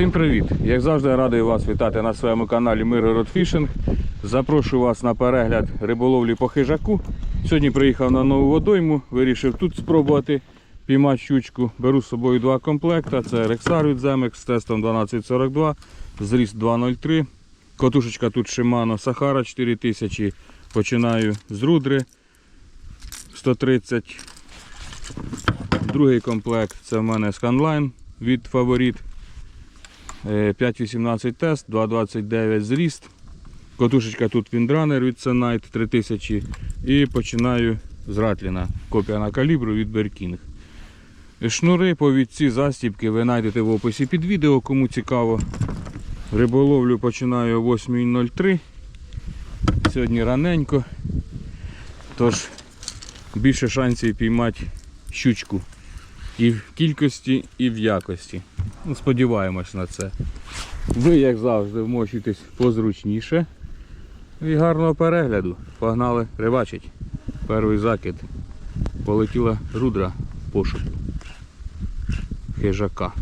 Всім привіт! Як завжди радий вас вітати на своєму каналі Миргород Фішинг. Запрошую вас на перегляд риболовлі по хижаку. Сьогодні приїхав на нову водойму, вирішив тут спробувати піймати щучку. Беру з собою два комплекта. Це Rexar від Zemex з тестом 1242, зріст 203. Котушечка тут Shimano Sahara 4000. Починаю з рудри 130. Другий комплект це в мене Scanline від Фаворит. Е, 5.18 тест, 2.29 зріст. Котушечка тут Windrunner від Sunlight 3000 і починаю з Ратліна. Копія на калібру від Беркінг. Шнури, повідці, застібки ви знайдете в описі під відео, кому цікаво. Риболовлю починаю о 8.03. Сьогодні раненько. Тож більше шансів піймати щучку. І в кількості, і в якості. Ну, сподіваємось на це. Ви, як завжди, вмочуйтесь позручніше. І гарного перегляду. Погнали рибачить. Перший закид. Полетіла рудра пошуку. Хижака.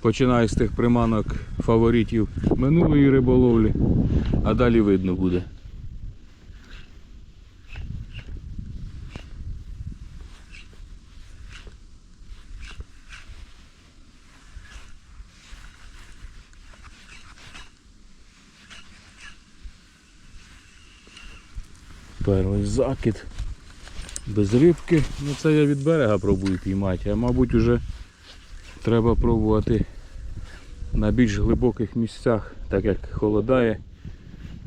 Починаю з тих приманок фаворитів минулої риболовлі, а далі видно буде. Перший закид. Без рибки. Ну це я від берега пробую піймати, а мабуть уже треба пробувати на більш глибоких місцях, так як холодає,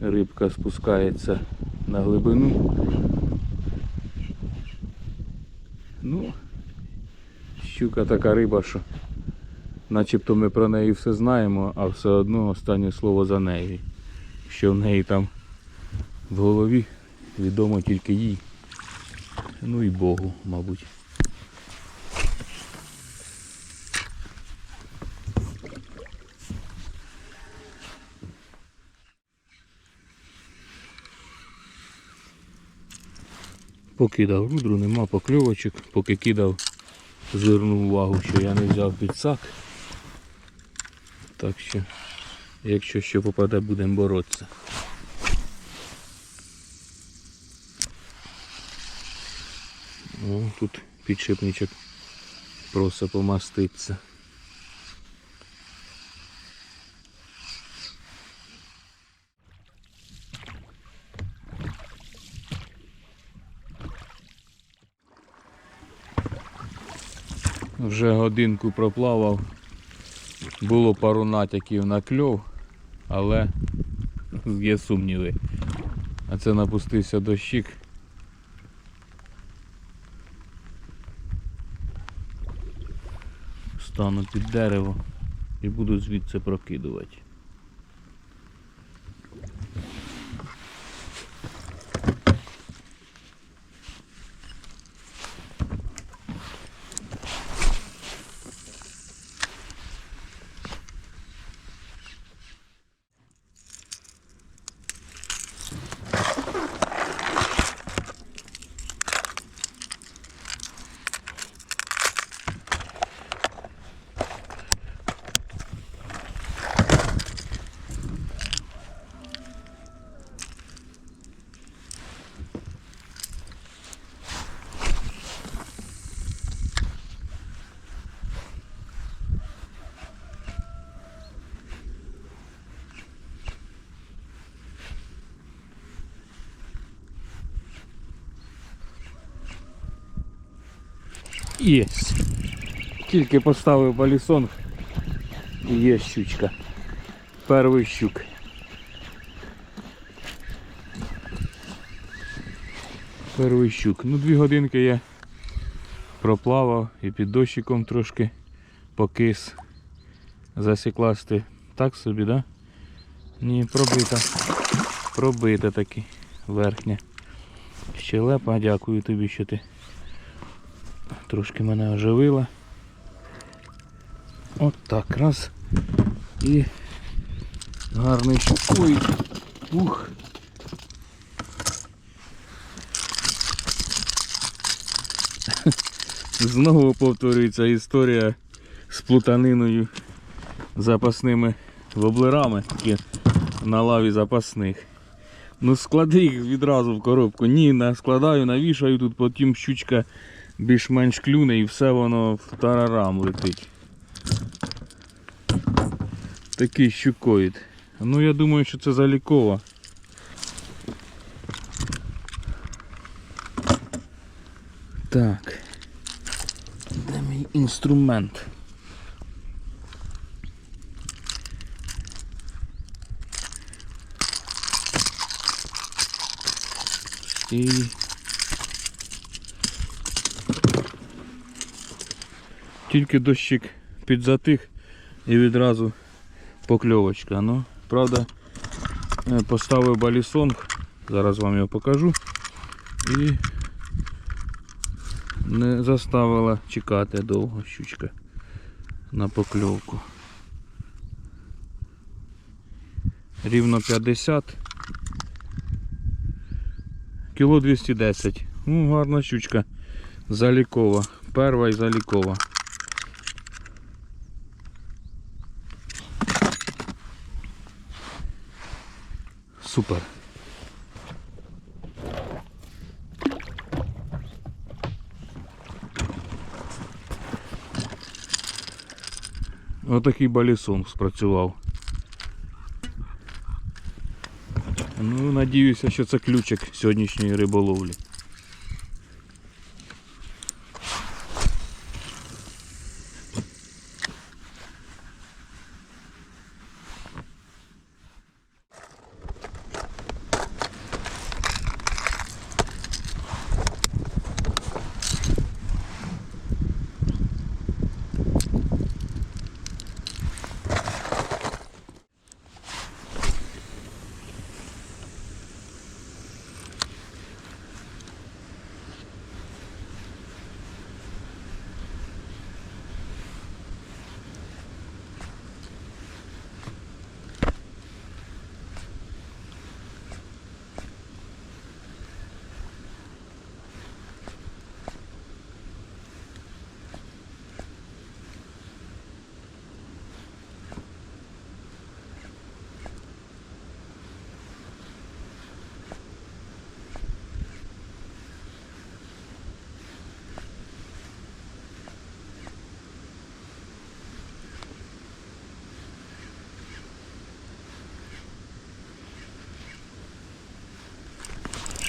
рибка спускається на глибину. Ну, щука така риба, що начебто ми про неї все знаємо, а все одно останнє слово за нею. Що в неї там в голові відомо тільки їй. Ну і Богу, мабуть. Покидав рудру, нема покльовочок, поки кидав, звернув увагу, що я не взяв підсак. Так що, якщо що попаде, будемо боротися. О, тут підшипничок просто помаститься. Вже годинку проплавав, було пару натяків на кльов, але є сумніви. А це напустився дощик. Стану під дерево і буду звідси прокидувати. Єсть. Тільки поставив балісон і є щучка. Перший щук. Перший щук. Ну дві годинки я проплавав і під дощиком трошки покис. Засікласти так собі, да? Ні, пробита. Пробита таки верхня. Щелепа, дякую тобі, що ти трошки мене оживила. От так, раз. І гарний шукуй. Ух. Знову повторюється історія з плутаниною запасними воблерами, такі на лаві запасних. Ну склади їх відразу в коробку. Ні, не складаю, навішаю тут, потім щучка більш-менш клюне і все воно в тарарам летить. Такий щукоїд. Ну я думаю, що це залікова. Так. Де мій інструмент? І... Тільки дощик підзатих і відразу покльовочка. Ну, правда, е, поставив балісонг, зараз вам його покажу. І не заставила чекати довго щучка на покльовку. Рівно 50. Кіло 210. Ну, гарна щучка. Залікова. Перва і залікова. Супер. Отакий балісон спрацював. Ну, надіюся, що це ключик сьогоднішньої риболовлі.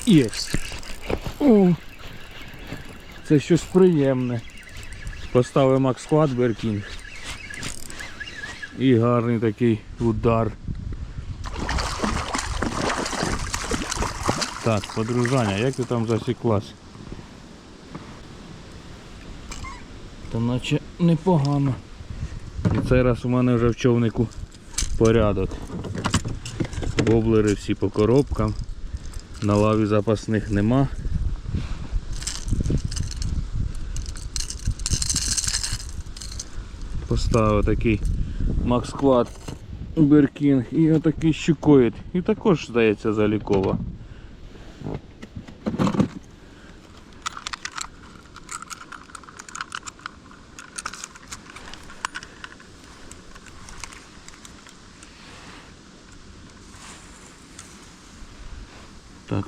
Єсть. Це щось приємне. Поставив Макс Squad Беркінг. І гарний такий удар. Так, подружання, як ти там засіклась? Та наче непогано. І цей раз у мене вже в човнику порядок. Воблери всі по коробкам. На лаві запасних нема. Поставив такий Максклад Quad Беркінг і отакий щукоїд. І також, здається, залікова.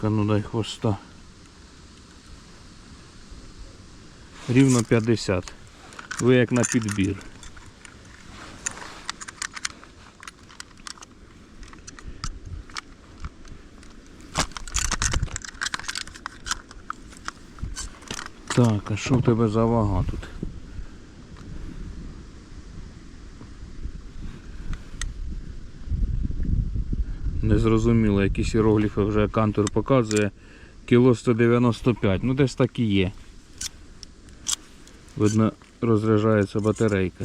Так, а ну дай хвоста. Рівно 50. Ви як на підбір. Так, а що в тебе за вага тут? Незрозуміло, якісь іерогліфи вже кантор показує. Кіло 195, ну десь так і є. Видно, розряджається батарейка.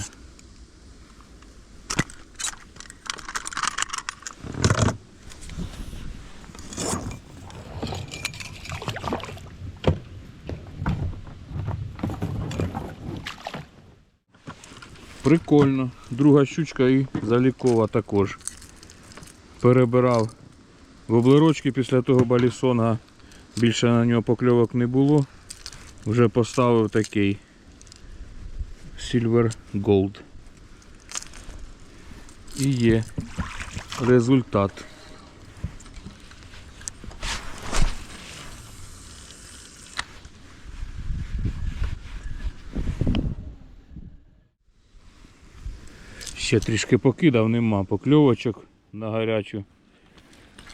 Прикольно. Друга щучка і залікова також. Перебирав воблерочки після того балісонга. Більше на нього покльовок не було. Вже поставив такий Silver Gold. І є результат. Ще трішки покидав, нема покльовочок на гарячу.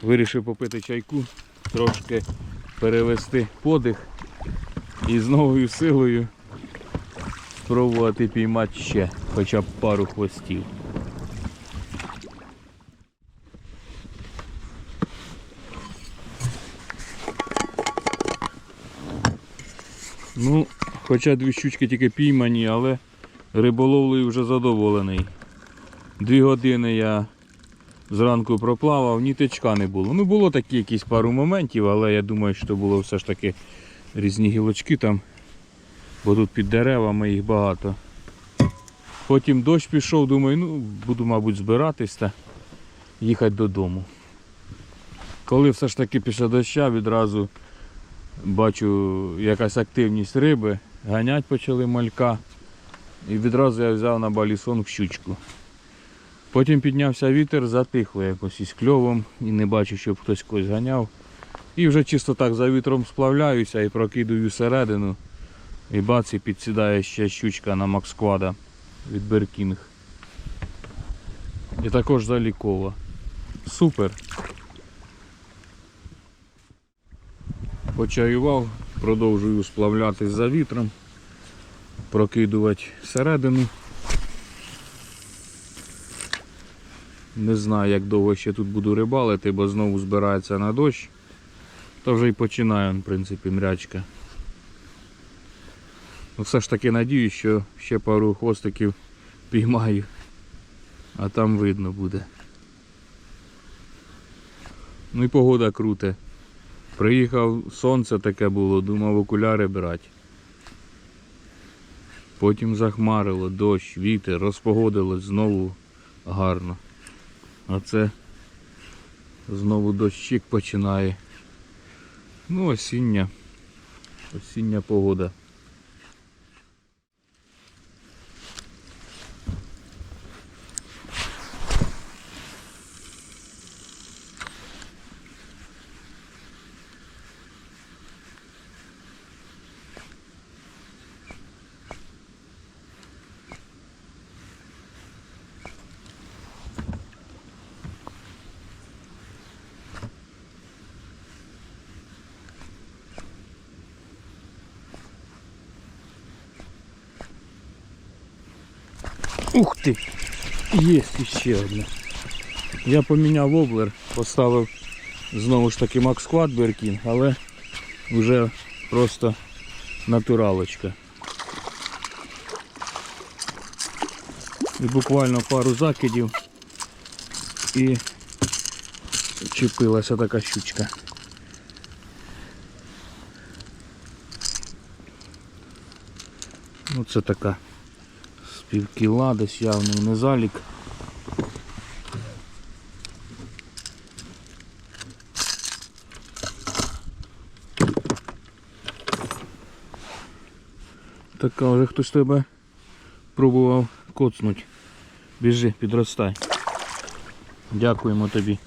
Вирішив попити чайку, трошки перевести подих і з новою силою спробувати піймати ще хоча б пару хвостів. Ну, хоча дві щучки тільки піймані, але риболовлею вже задоволений. Дві години я зранку проплавав, ні тичка не було. Ну, було такі якісь пару моментів, але я думаю, що було все ж таки різні гілочки там, бо тут під деревами їх багато. Потім дощ пішов, думаю, ну буду, мабуть, збиратись та їхати додому. Коли все ж таки після доща відразу бачу якась активність риби, ганять почали малька. І відразу я взяв на балісон в щучку. Потім піднявся вітер, затихло якось із кльовом і не бачу, щоб хтось когось ганяв. І вже чисто так за вітром сплавляюся і прокидую середину. І бац, і підсідає ще щучка на Максквада від Беркінг. І також залікова. Супер. Почаював, продовжую сплавлятись за вітром, прокидувати середину. Не знаю, як довго ще тут буду рибалити, бо знову збирається на дощ. То вже і починаю, в принципі, мрячка. Ну, все ж таки надіюсь, що ще пару хвостиків піймаю, а там видно буде. Ну і погода круте. Приїхав, сонце таке було, думав окуляри брати. Потім захмарило, дощ, вітер, розпогодилось знову гарно. А це знову дощик починає. Ну, осіння. Осіння погода. Ух ти! Є ще одна. Я поміняв воблер, поставив знову ж таки Quad Беркін, але вже просто натуралочка. І буквально пару закидів і чіпилася така щучка. Ну це така півкіла десь явний не залік. Така вже хтось тебе пробував коцнуть. Біжи, підростай. Дякуємо тобі.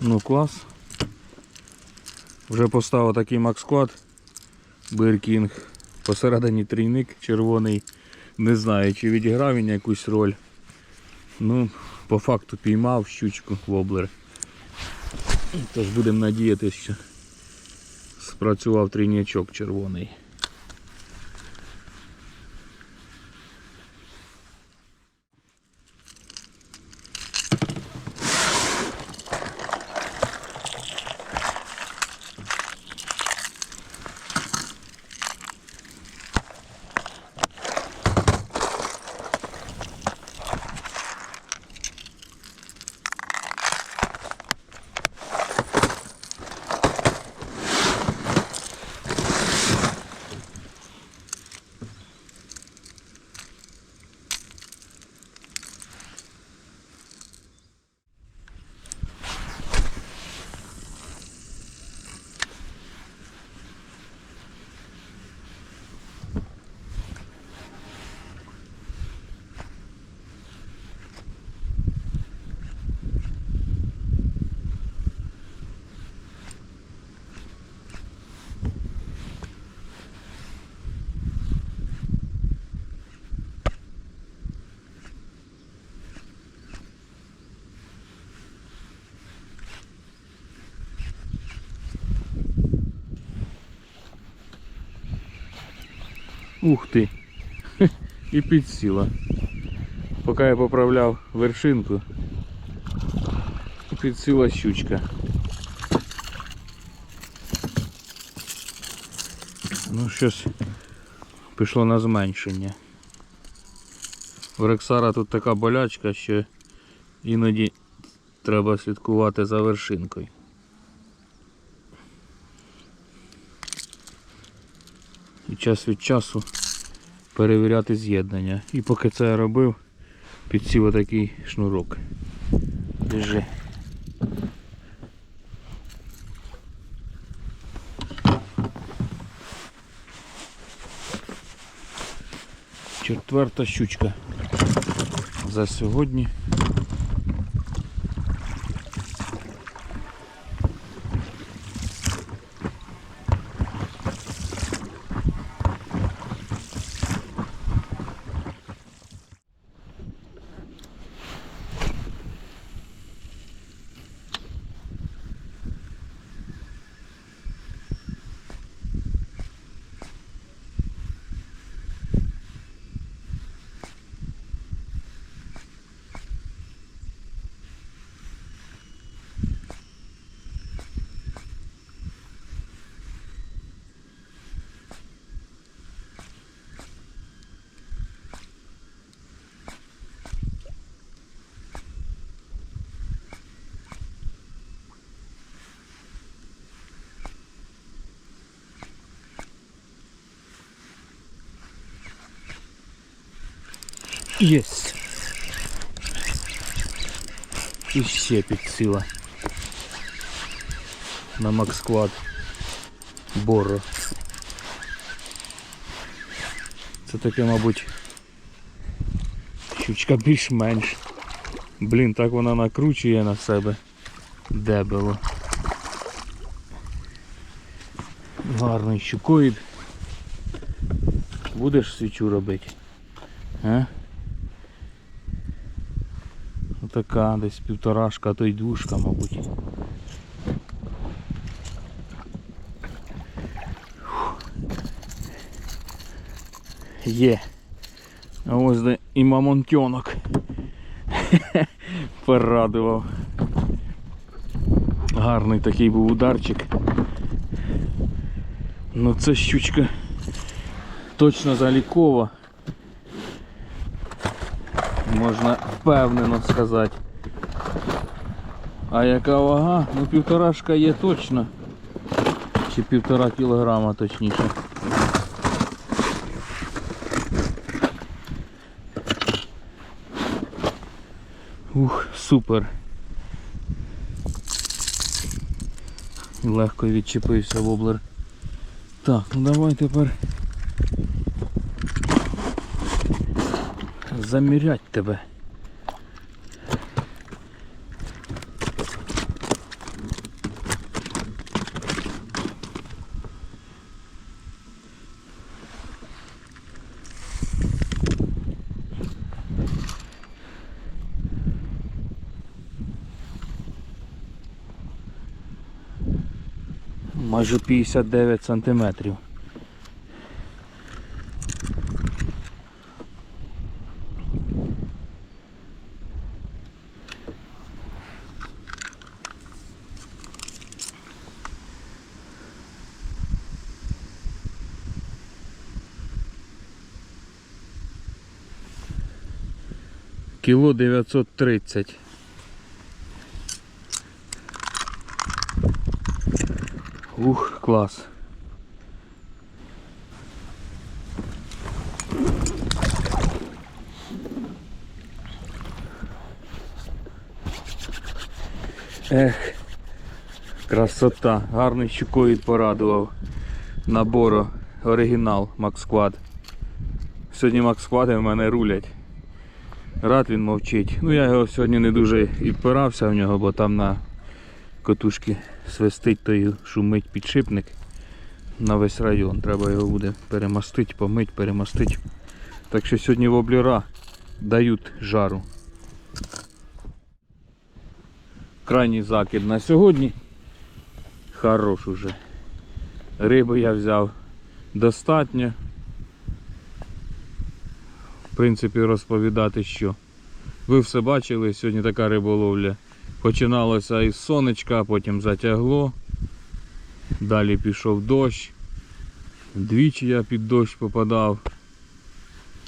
Ну клас. Вже поставив такий Максквад Биркінг. Посередині трійник червоний. Не знаю, чи відіграв він якусь роль. Ну, по факту піймав щучку воблер. Тож будемо надіятися, що спрацював трійнячок червоний. Ух ти. І підсіла. Поки я поправляв вершинку, підсіла щучка. Ну, щось пішло на зменшення. У Рексара тут така болячка, що іноді треба слідкувати за вершинкою. І час від часу перевіряти з'єднання. І поки це я робив, підсів отакий шнурок. Держи. Четверта щучка за сьогодні. Єсть. І ще підсила. На Максквад. Боро. Це таке, мабуть, щучка більш-менш. Блін, так вона накручує на себе. Дебело. Гарний щукоїд. Будеш свічу робити? А? Така десь півторашка, а то й двушка, мабуть. Є. А ось де і мамонтьонок. Порадував. Гарний такий був ударчик. Ну це щучка точно залікова. Можна впевнено сказати. А яка вага? Ну півторашка є точно. Чи півтора кілограма точніше. Ух, супер. Легко відчепився воблер. Так, ну давай тепер замірять тебе. Майже 59 сантиметрів. Кіло 930. Ух, клас. Ех, красота. Гарний щукоїд порадував. Наборо оригінал Максквад. Сьогодні Максквади в мене рулять. Рад він мовчить. Ну я його сьогодні не дуже і впирався в нього, бо там на котушки свистить, то й шумить підшипник на весь район. Треба його буде перемастити, помить, перемастити. Так що сьогодні воблера дають жару. Крайній закид на сьогодні. Хорош уже. Риби я взяв достатньо. Принципі, розповідати що. Ви все бачили, сьогодні така риболовля. Починалося із сонечка, потім затягло. Далі пішов дощ. Двічі я під дощ попадав.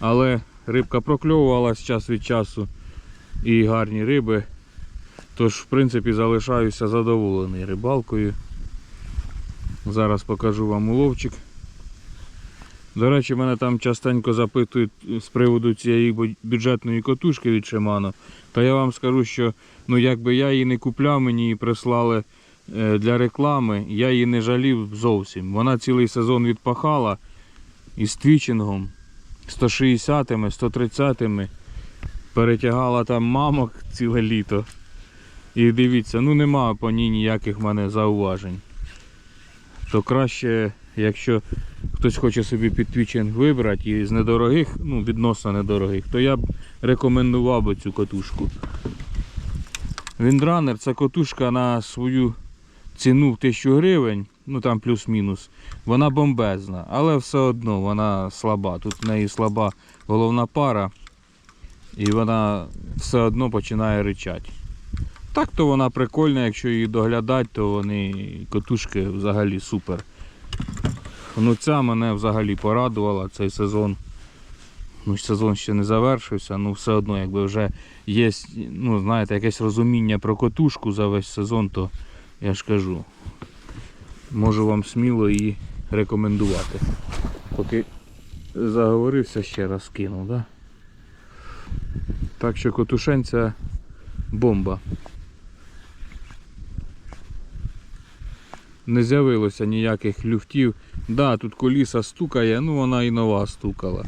Але рибка прокльовувалась час від часу і гарні риби. Тож, в принципі, залишаюся задоволений рибалкою. Зараз покажу вам уловчик. До речі, мене там частенько запитують з приводу цієї бюджетної котушки від Shimano. Та я вам скажу, що ну якби я її не купляв, мені її прислали е, для реклами, я її не жалів зовсім. Вона цілий сезон відпахала із твічингом 160-ми, 130-ми. Перетягала там мамок ціле літо. І дивіться, ну нема по ній ніяких в мене зауважень. То краще, якщо хтось хоче собі під твічинг вибрати і з недорогих, ну відносно недорогих, то я б рекомендував би цю котушку. Віндранер це котушка на свою ціну в 1000 гривень, ну там плюс-мінус. Вона бомбезна, але все одно вона слаба. Тут в неї слаба головна пара, і вона все одно починає ричати. Так то вона прикольна, якщо її доглядати, то вони котушки взагалі супер. Ну ця мене взагалі порадувала цей сезон. Ну, сезон ще не завершився, ну все одно, якби вже є, ну, знаєте, якесь розуміння про котушку за весь сезон, то я ж кажу, можу вам сміло її рекомендувати. Поки заговорився, ще раз кинув, да? Так що котушенця бомба. Не з'явилося ніяких люфтів. Да, тут коліса стукає, ну вона і нова стукала.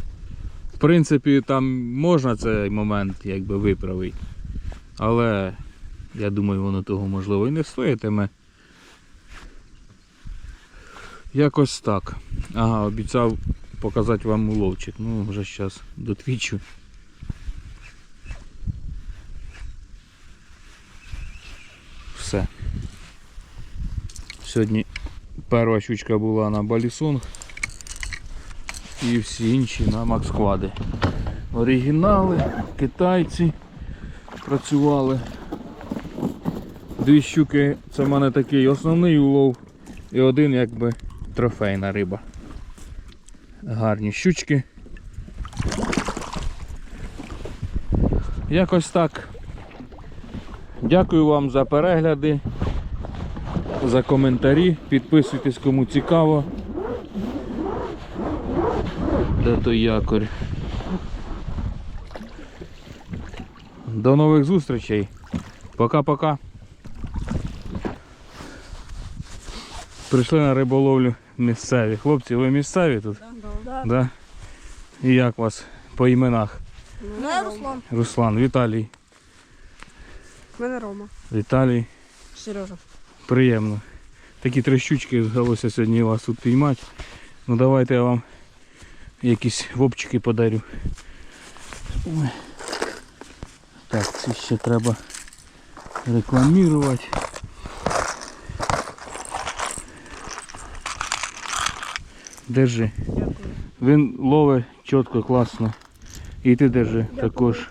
В принципі, там можна цей момент якби виправити. Але я думаю, воно того можливо і не стоїтиме. Якось так. Ага, обіцяв показати вам уловчик. Ну, вже зараз дотвічу. Все. Сьогодні перша щучка була на балісонг і всі інші на максквади. Оригінали, китайці працювали. Дві щуки це в мене такий основний улов і один якби трофейна риба. Гарні щучки. Якось так. Дякую вам за перегляди, за коментарі. Підписуйтесь кому цікаво. Де той якорь? До нових зустрічей. Пока-пока. Прийшли на риболовлю місцеві. Хлопці, ви місцеві тут? Да. Да? І як вас по іменах? Мене Руслан. Руслан, Віталій. Мене Рома. Віталій. Сережа. Приємно. Такі три щучки вдалося сьогодні вас тут піймати. Ну давайте я вам якісь вопчики подарю. Ой. Так, ці ще треба рекламувати. Держи. Дякую. Він ловить чітко, класно. І ти держи також.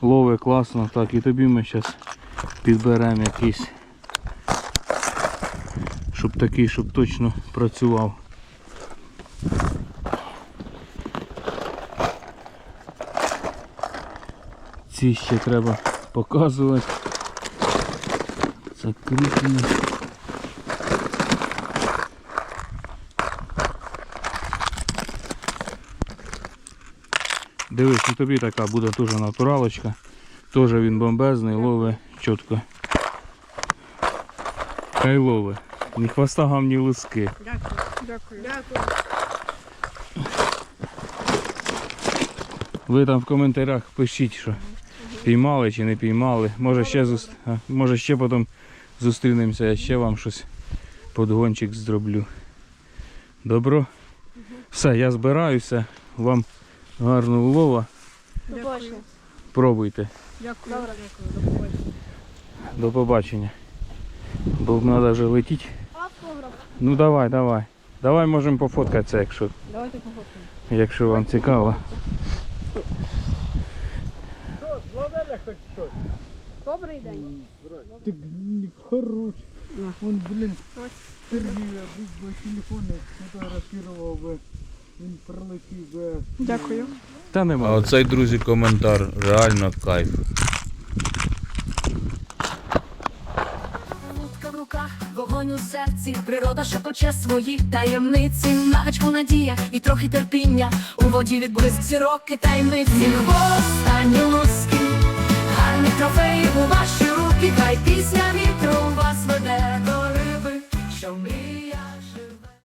Ловить класно. Так, і тобі ми зараз підберемо якийсь. Щоб такий, щоб точно працював. Ці ще треба показувати. Закріплені. Дивись, і тобі така буде теж натуралочка. Теж він бомбезний, ловить чітко. Хай ловить. Ні хвоста гам, ні луски. Дякую. Дякую. Дякую. Ви там в коментарях пишіть, що піймали чи не піймали. Може ще зус... а, може ще потім зустрінемося, я ще вам щось подгончик зроблю. Добро? Все, я збираюся. Вам гарного улова. Дякую. Пробуйте. Дякую. Дякую. До побачення. До побачення. Бо треба вже летіти. Ну давай, давай. Давай можемо пофоткатися, якщо Давайте пофоткаємо. якщо вам цікаво. Що, зловили хоч щось? Добрий день. Так ні, хорош. Ну. Он, блін, Сергій, був би телефон, як фотографував би. Він прилетів би. Дякую. Та А оцей, друзі, коментар. Реально кайф. вогонь у серці, природа шепоче свої таємниці, навичку надія і трохи терпіння. У воді відблиск зірок і таємниці. лузки, гарні трофеї у ваші руки, хай пісня вітру вас веде до риби, що ми.